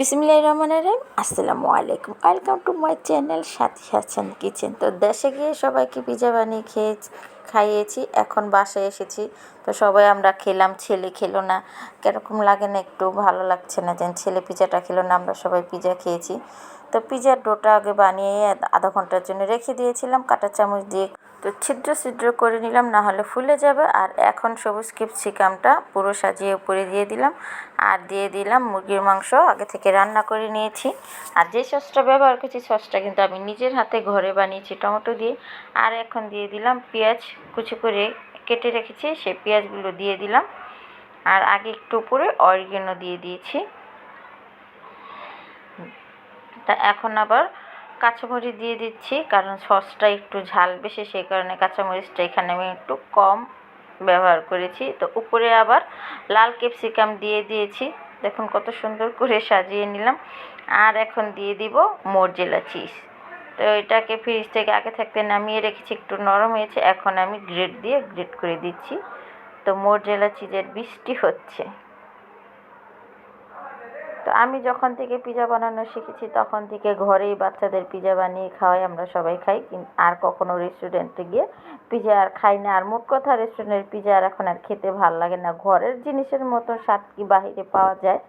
বিসমিল্লাহির রহমানির রহিম। আসসালামু আলাইকুম welcome to my channel Sathi Hasan kitchen তো দেশে গিয়ে সবাইকে পিজা বানিয়ে খেয়ে খাইয়েছি, এখন বাসায় এসেছি। তো সবাই আমরা খেলাম, ছেলে খেলো না। কীরকম লাগে না একটু, ভালো লাগছে না যেন ছেলে পিজাটা খেলো না, আমরা সবাই পিজা খেয়েছি। তো পিজার ডোটা আগে বানিয়ে আধা ঘণ্টার জন্য রেখে দিয়েছিলাম, কাঁটা চামচ দিয়ে তো ছিদ্র ছিদ্র করে নিলাম, না হলে ফুলে যাবে। আর এখন সবুজ ক্যাপসিকামটা পুরো সাজিয়ে উপরে দিয়ে দিলাম। আর দিয়ে দিলাম মুরগির মাংস, আগে থেকে রান্না করে নিয়েছি। আর যে সসটা ব্যবহার করছি, সসটা কিন্তু আমি নিজের হাতে ঘরে বানিয়েছি টমেটো দিয়ে। আর এখন দিয়ে দিলাম পেঁয়াজ, কুচি করে কেটে রেখেছি, সেই পেঁয়াজগুলো দিয়ে দিলাম। আর আগে একটু উপরে অরিগেনো দিয়ে দিয়েছি। তা এখন আবার কাঁচামরিচ দিয়ে দিচ্ছি, কারণ সসটা একটু ঝাল বেশি, সেই কারণে কাঁচামরিচটা এখানে আমি একটু কম ব্যবহার করেছি। তো উপরে আবার লাল ক্যাপসিকাম দিয়ে দিয়েছি। দেখুন কত সুন্দর করে সাজিয়ে নিলাম। আর এখন দিয়ে দিব মরজেলা চিজ। তো এটাকে ফ্রিজ থেকে আগে থাকতে নামিয়ে রেখেছি, একটু নরম হয়েছে। এখন আমি গ্রেড দিয়ে গ্রেড করে দিচ্ছি। তো মরজেলা চিজের বৃষ্টি হচ্ছে। তো আমি যখন থেকে পিজা বানানো শিখেছি, তখন থেকে ঘরেই বাচ্চাদের পিজা বানিয়ে খাওয়াই, আমরা সবাই খাই। আর কখনো রেস্টুরেন্টে গিয়ে পিজা আর খাই না। আর মোট কথা রেস্টুরেন্টের পিজা আর এখন আর খেতে ভালো লাগে না। ঘরের জিনিসের মতো স্বাদ কি বাহিরে পাওয়া যায়?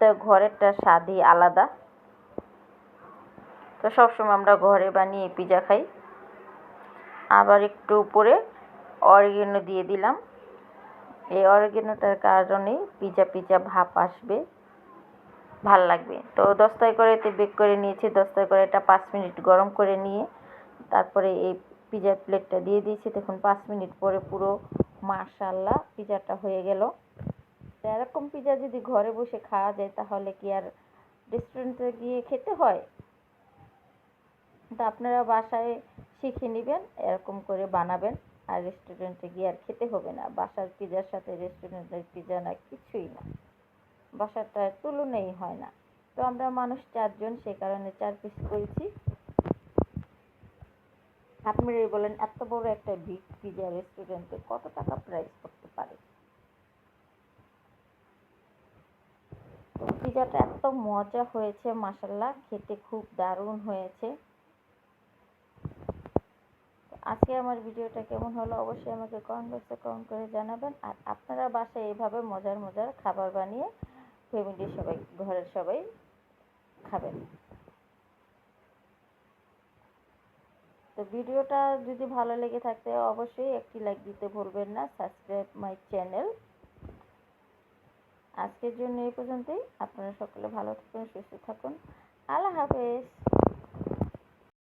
তো ঘরেরটা স্বাদই আলাদা। তো সবসময় আমরা ঘরে বানিয়ে পিজা খাই। আবার একটু উপরে অরিগেনো দিয়ে দিলাম। এই অরিগেনোটার কারণেই পিজা পিজা ভাপ আসবে। ভালো লাগবে। তো দস্তায় করে এতে বেক করে নিয়েছি দস্তায় করে এটা পাঁচ মিনিট গরম করে নিয়ে তারপরে এই পিজার প্লেটটা দিয়ে দিয়েছি। দেখুন, পাঁচ মিনিট পরে পুরো মাশাল্লাহ পিজাটা হয়ে গেল। এরকম পিজা যদি ঘরে বসে খাওয়া যায়, তাহলে কি আর রেস্টুরেন্টে গিয়ে খেতে হয়? তো আপনারা বাসায় শিখে নেবেন, এরকম করে বানাবেন আর রেস্টুরেন্টে গিয়ে আর খেতে হবে না। বাসার পিজার সাথে রেস্টুরেন্টের পিজা না, কিছুই না। বাসাটার তুলনাই হয় না। তো আমরা মানুষ চারজন, সে কারণে চার পিস করেছি। আপনারাই বলেন, এত বড় একটা বিগ পিজা রেস্টুরেন্টে কত টাকা প্রাইস করতে পারে? পিজাটা এত মজা হয়েছে মাসাল্লাহ খেতে খুব দারুণ হয়েছে। আজকে আমার ভিডিওটা কেমন হলো অবশ্যই আমাকে কমেন্ট বক্সে কমেন্ট করে জানাবেন। আর আপনারা বাসায় এভাবে মজার মজার খাবার বানিয়ে ফ্যামিলির সবাই, ঘরের সবাই খাবেন তো ভিডিওটা যদি ভালো লেগে থাকে অবশ্যই একটি লাইক দিতে ভুলবেন না সাবস্ক্রাইব মাই চ্যানেল আজকের জন্য এই পর্যন্তই। আপনারা সকলে ভালো থাকুন, সুস্থ থাকুন। আল্লাহ হাফেজ।